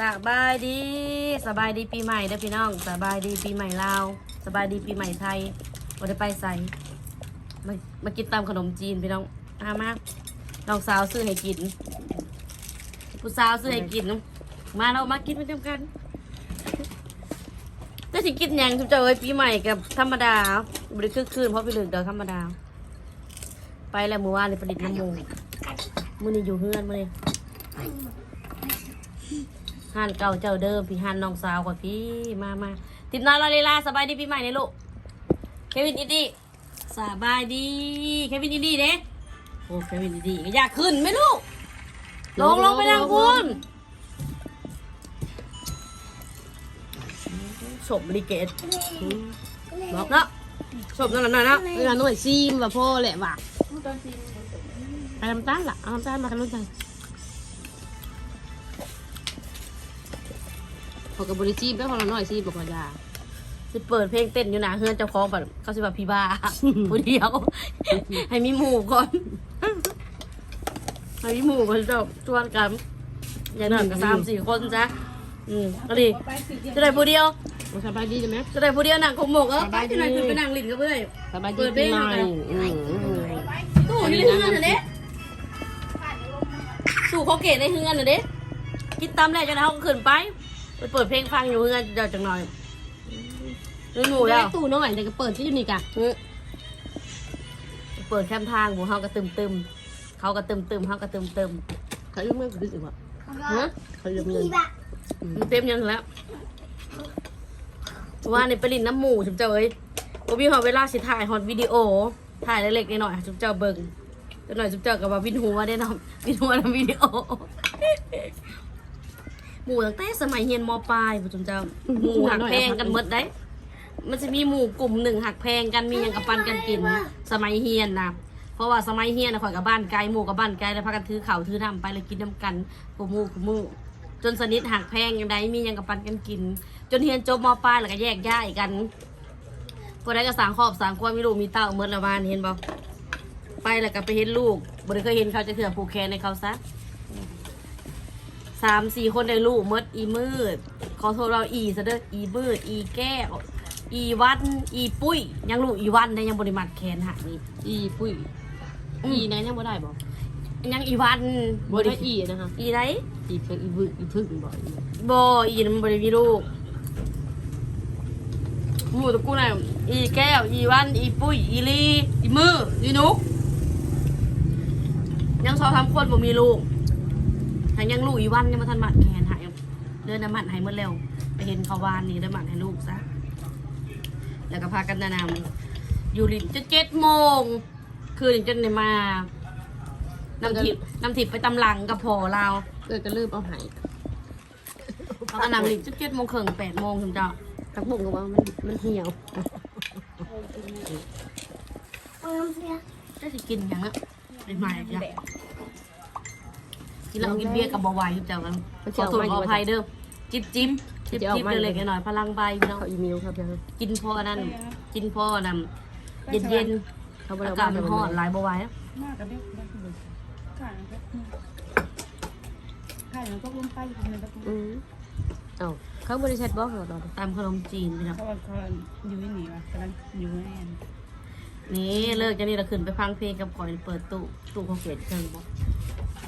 สบายดีสบายดีปีใหม่เด้อพี่น้องสบายดีปีใหม่ลาวสบายดีปีใหม่ไทยบ่ได้ไปใส่มามากินตามขนมจีนพี่น้องอามาน้องสาวซื้อให้กินผู้สาวซื้อให้กิน มาเรามากินไปจำกันจะสิกินหยังทุกเจ้าเอ้ยปีใหม่กับธรรมดาบริคือคืนเพราะไปเหลือกเดอธรรมดา ไปแล้วมือวานในประดิษฐ์น้ำมูมือนี่อยู่เฮือนมือนี่ หันเก่าเจ้าเดิมพี่หันน้องสาวกว่าพี่มามาติดนอนรอเลลาสบายดีปีใหม่เนี่ยลูกเควินอินดี้สบายดีเควินอินดี้เด้โอ้เควินอินดี้อยากขึ้นไหมลูกลงลงไปนั่งคุณชมลิเกตบอกเนาะชมนั่นน่ะเนาะเวลาหน่วยซีมว่าพ่อแหละว่ะเอาน้ำตาลล่ะเอาน้ำตาลมากันรุ่นใจ พอกับบริซีมแล้วพอเราหน่อยซีมบอกว่าอยาสิเปิดเพลงเต้นอยู่นะเฮือนเจ้าของแบบเขาสิแบบพี่บ้า ผู้เดียว ให้มีหมู่ก่อนให้มีหมู่ก่อนเจ้าชวนกันอย่างนั้นก็สามสี่คนจ้ะอืมก็ดีจะได้ผู้เดียวบ่สบายดีใช่ไหมจะได้ผู้เดียวนั่งขมหมกเออสไปบายดีที่ไหนขึ้นไปนั่งลิ้นก็เพื่อยสบายดีเปิดเพลปีงใหหน่ม่อยอืมอืมตู้อยู่ในเฮือนน่ะเด้ตู้เขาเกตในเฮือนน่ะเด้กินตามแรกจะได้ห้องขึ้นไป ไปเปิดเพลงฟังอยู่เฮือนเดี๋ยวจังหน่อยนี่หมู่แล้แล้ววตู้น้อยแต่ก็เปิดที่อยู่นี่กะเปิดแคมทางหมูเฮาก็ตึมตึมๆเขาก็ตึมตึมๆเฮาก็ตึมตึมเขาเรื่องเงินคือสิว่าๆฮะเขาเรื่องเงินมันเต็มยังแล้วว่าในไปลินน้ำหมูจุ๊บเจ้าเอ้ยบ่มีหอเวลาสิถ่ายฮอตวิดีโอ ถ่ายเล็กๆน้อยๆจุ๊บเจ้าเบิ่งจังหน่อยจุ๊บเจ้าก็ว่าวินหัวได้เนาะวินหัวนำวิดีโอ หมู่ตั้งแต่สมัยเรียนมปลายพุ่นจุ๊บเจ้าหมู่หักแพงกันหมดได้ มันจะมีหมู่กลุ่มหนึ่งหักแพงกันมีหยังกับปันกันกิน สมัยเฮียนนะเพราะว่าสมัยเฮียนนะข่อยกับบ้านไกลหมู่กับบ้านไกลแล้วพากันถือเข่าวถือน้ำไปเลยกินน้ำกันกูมู่กูมู่จนสนิทหักแพงยังไงมีหยังกับปันกันกิน จนเฮียนจบมปลายแล้วก็แยกย้ายกันพอได้ก็สร้างครอบสร้างครัวมีลูกมีเต้าเมื่อละวานเห็นบ่ไปแล้วก็ไปเห็นลูกบ่ได้เคยเห็นเขาจะเถื่อผูกแขนในเขาซะ สามสี่คนได้ลูกหมดอีมืด ขอโทษเราอีซะเด้ออีมืด อีแก้ว อีวัน อีปุ้ย ยังลูกอีวันได้ยังบริมัดแขนหักนี่อีปุ้ยอืมอีไหนยังบ่ได้บ่ยังอีวันบ่ได้อีนะคะอีไรอีเพิ่งอีบึกอีพึ่งบ่อีบอีนมันบริมีลูกหมูตะกูน่ะอีแก้ว อีวัน อีปุ้ย อีลี อีมือ อีนุก ยังสองสามคนบ่มีลูก ทางยังลูกอีวันยังมาทันมัดแขนหายเดินน้ำมันใหายเมื่อเร็วไปเห็นเขาวานนี่ได้มัดให้ลูกซะแล้วก็พากันแนะนำอยู่ลินจนเจ็ดโมง คืนจนได้มาน้ำทิพย์น้ำทิพย์ไปตำลังกับพอเราเกิดก็ลืมเอาใหายเขาก็นั่งลินจนเจ็ดโมงครึ่งแปดโมงถึงจะตักบุ้งก็ว่ามันมันเหี่ยวได้สิกินอย่างนั้นเป็นใหม่จ้ะ กินแล้วกินเบียร์กับเบาหวานอยู่เจ้ากันขอโทษขออภัยเด้อจิ๊บจิ๊บจิ๊บจิ๊บเล็กๆหน่อยๆพลังใบพี่น้อง เขาอีเมลครับยังกินพอนั่นกินพอนำเย็นเย็นเขาบ่ๆได้อาเอากาศบ้านมันไปฮอดบ่หลายเบาหวานมากกับเด็กได้คือข้างก็ข้างมันก็ลงไปมันก็อืมเอ้าเขาบ่ได้แชทบอกเหรอตอนนี้ตามขนมจีนพี่น้องเขาเขาอยู่ที่นี่วะกำลังอยู่แน่นนี่เลิกจะนี่เราขึ้นไปฟังเพลงกับข่อยเปิดตู้ตู้เขาเกตเครื่องบอก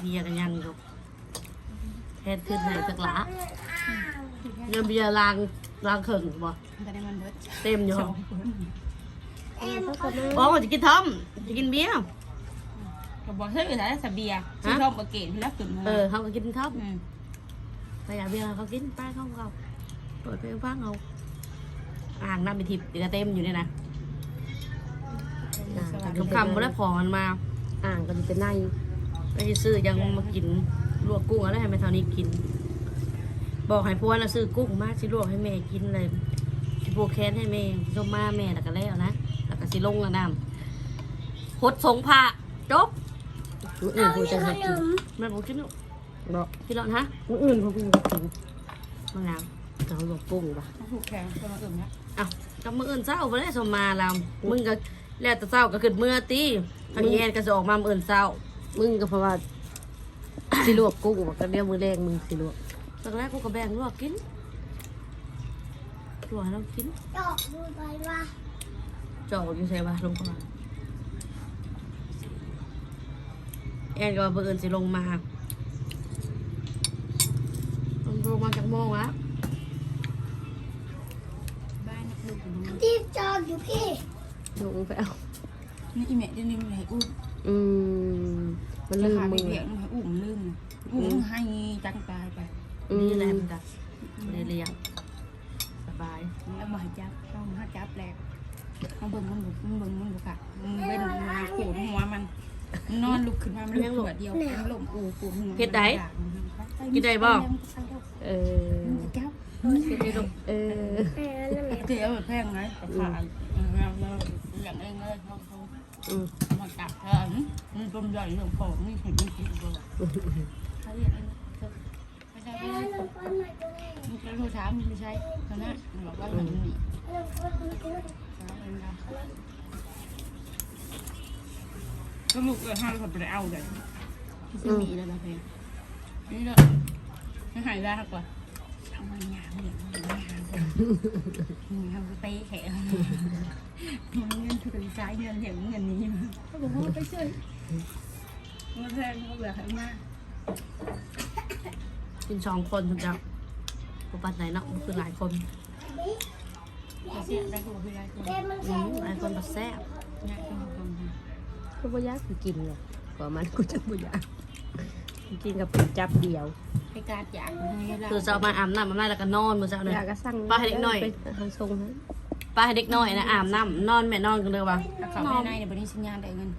เบียร์กันยังอยู่แค่ขึ้นไหนสักหละเงินเบียร์ลางลางเข่งบ่แต่ได้มันเบิดเต็มอยู่สองคนบอกว่าจะกินทอมจะกินเบียร์ก็บอกเฮ้ยแต่สเบียชื่อชอบประเกตที่รักสุดเออเขาก็กินทอมอืมแต่อยากเบียร์เขากินป้าเขาเขาเปิดเพลงฟังเอาอ่างน้ำไปทิพย์เดี๋ยวเต็มอยู่เนี่ยนะคำคำๆบ่ได้พอมันมา อ่างก็มีแต่ใน ไปซื้อยังมากินลวกกุ้งอะไรให้แม่เท่านี้กิน บอกให้พวกนะซื้อกุ้งมาสิลวกให้แม่กินเลยสิพวกแค้นให้แม่ส้มมาแม่แล้วก็แล้วนะแล้วก็สิลงละน้ำพดสงผ้าจบมื้ออื่นผู้จะหากินแม่บอกกินลูกบ่กินแล้วนะมื้ออื่นผู้จะกินมางามเอาหลวงปุ้งป่ะถูกแข่งตัวอื่นนะอ้าวกับมืออื่นเศร้าไปได้สมมาแล้วมึงก็แล้วแต่เศร้าก็ขึ้นเมื่อตีทางนี้แอนก็จะออกมามื้ออื่นเศร้า มึงก็เพราะว่าสิลวกกุ้งบ่ก็เดี๋ยวมื้อแรกมึงสิลวกจากแรกกูก็แบ่งลวกกินลวกให้เรากินดอกดูไปว่าจอกอยู่ใช่ปะลงมาแอนก็ว่าเบอร์เอิญสิลงมาลงมาจากโมงแล้วบ้านนักลูกอยู่ตรงนั้นที่จอดอยู่พี่ลงไปเอานี่อีแม่เดี๋ยวนี้มันให้อุ้ม อืม มันลืมขามืไปอเลี้ยงมันให้อุ้มลืมอุ้มให้จังตายไปอืม นี่แหละมันดักไม่ได้เลี้ยงสบายแล้วมาให้จับต้องให้จับแหลกมันเบิ่งมันบุกมันเบิ่งมันบุกค่ะมันเว้นมาขูดหัวมันมัน นอนลุกขึ้นมามันลุกหัวเดียวมันล้มอูปูหัวกินได้บ่เออจับกินได้ลูกเออแม่นั่นแหละเดี๋ยวแพงไงกับขาเราเราอย่างเองเลยเขาเขา อืมมาจับเธอมันต้มใหญ่เรื่องของนี่เห็นมันกินบ่เขาเรียกอะไรไม่ใช่แม่หนูคนใหม่ตัวเองมันจะรู้ถามไม่ใช่ตอนนั้นบอกว่าอย่างนี้หนูคนใหม่ตัวเองก็ลูกเกิดห้าคนไปเอาเลยที่มีแล้วนะเพลงนี่เลยให้หายได้กว่าทำไมหยาบเนี่ยมันหยาบ เลยทำไปแขกเงินคือใช้เงินอย่างเงินนี้มาเขาบอกว่าไปช่วยเงินแพงเขาเหลือให้มากกินสองคนคุณเจ้าปุปัดไหนเนาะคือหลายคนเสียได้ตัวคือได้ตัวแม่มันอืมหลายคนแบบแซ่บเนี่ยตัวคนก็บ่ยากกินเลยกว่ามันกูจะบ่อยากกินกับป็นจับเดียว ให้การอยากให้เราคือจะเอามาอาบน้ำมาไม่แล้วก็นอนมือเจ้าเนี่ย อยากก็สั่งป้าให้เด็กหน่อย ไปทางทรงให้ป้าให้เด็กน้อยนะอาบน้ำนอนแม่นอนกันเลยว่ะถ้าเขาไม่ได้เนี่ยบริษัทงานได้เงิน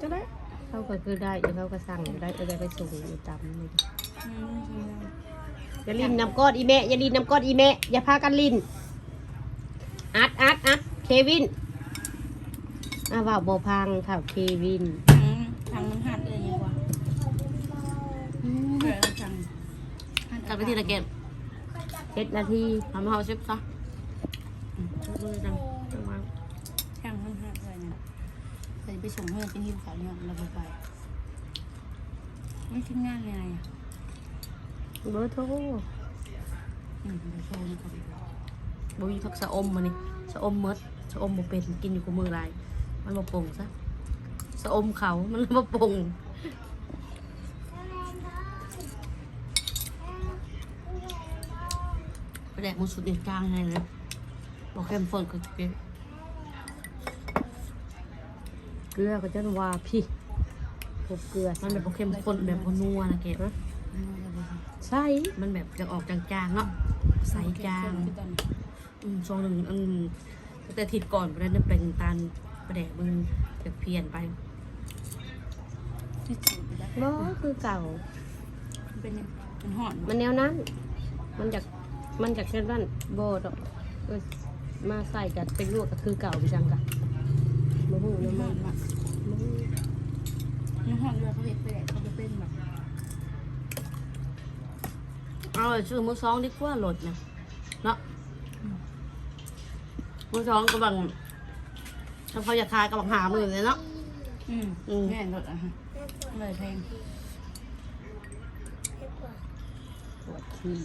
ก็ได้เขาก็คือได้เดี๋ยวเขาก็สั่งได้เอาไปส่งอยู่ตามนี่อย่าลินน้ำก้อนอีแม่อย่าลินน้ำก้อนอีแม่อย่าพากันลินอัดอัดอัดเควินอ่าว่าบ่พังค่ะเควิน ทางมันหัดเลยยังกว่าเออทาง จับไปทีละเกตเจ็ดนาทีทำให้เขาชิปซะอืมมือจังจังมาทางมันหัดเลยเนี่ยเคยไปส่งเงินเป็นยิ้มสาวเนี่ยเราไปไม่ทิ้งงานไงอะเบอร์โทรอืมไปโชว์นะครับบุยพักสะอมมานี่สะอมมดสะอมบ่เป็นกินอยู่กับมือไรมันบ่ปรุงซะสะอมเขามันบ่ปรุงไปแดกมันสุดเด็ดกลางให้เลยบอกเข้มข้นก็เก็บเกลือก็จะว่าพี่พบเกลือมันแบบบ่เข้มข้นแบบบ่นัวนะเกดใช่มันแบบจะออกจางๆเนาะใสจางอืมช่วงหนึ่งอืมตั้งแต่ทิศก่อนไปนั้นเป็นตาลประแดกมันจะเพี้ยนไปที่สุดแล้วบ่คือเก่า เป็นเป็นหอนมันแนวนั้น มันจาก มันจากเช่นนั้นโบดอกเออมาใส่กับเป็นลวกก็คือเก่าไปจังกะมาหูเป็นน้ำหมัอนนแบบบ่ฮู้ยังหอนเลยเขาเห็นไปแหละเขาจะเป็นแบบเอาชื่อมือสองดีกว่าโหลดนะเนาะมือสองกำลังถ้าเขาอยากขายกำลังหามือเลยเนาะอืมอืมแม่รถอะฮะเลยเพลงปวดขี้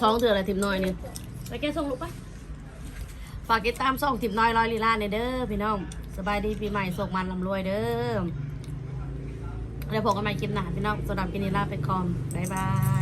สองเดือนอะไรทิมน้อยนี่ไปแกส่งลูกไปฝากติดตามส่องทิมน้อยร้อยลีลาในเด้อพี่น้องสบายดีปีใหม่ส่งมันลำรวยเด้อเดี๋ยวพบกันใหม่คลิปหน้าพี่น้องสำหรับกินนีลาไปคอมบ๊ายบาย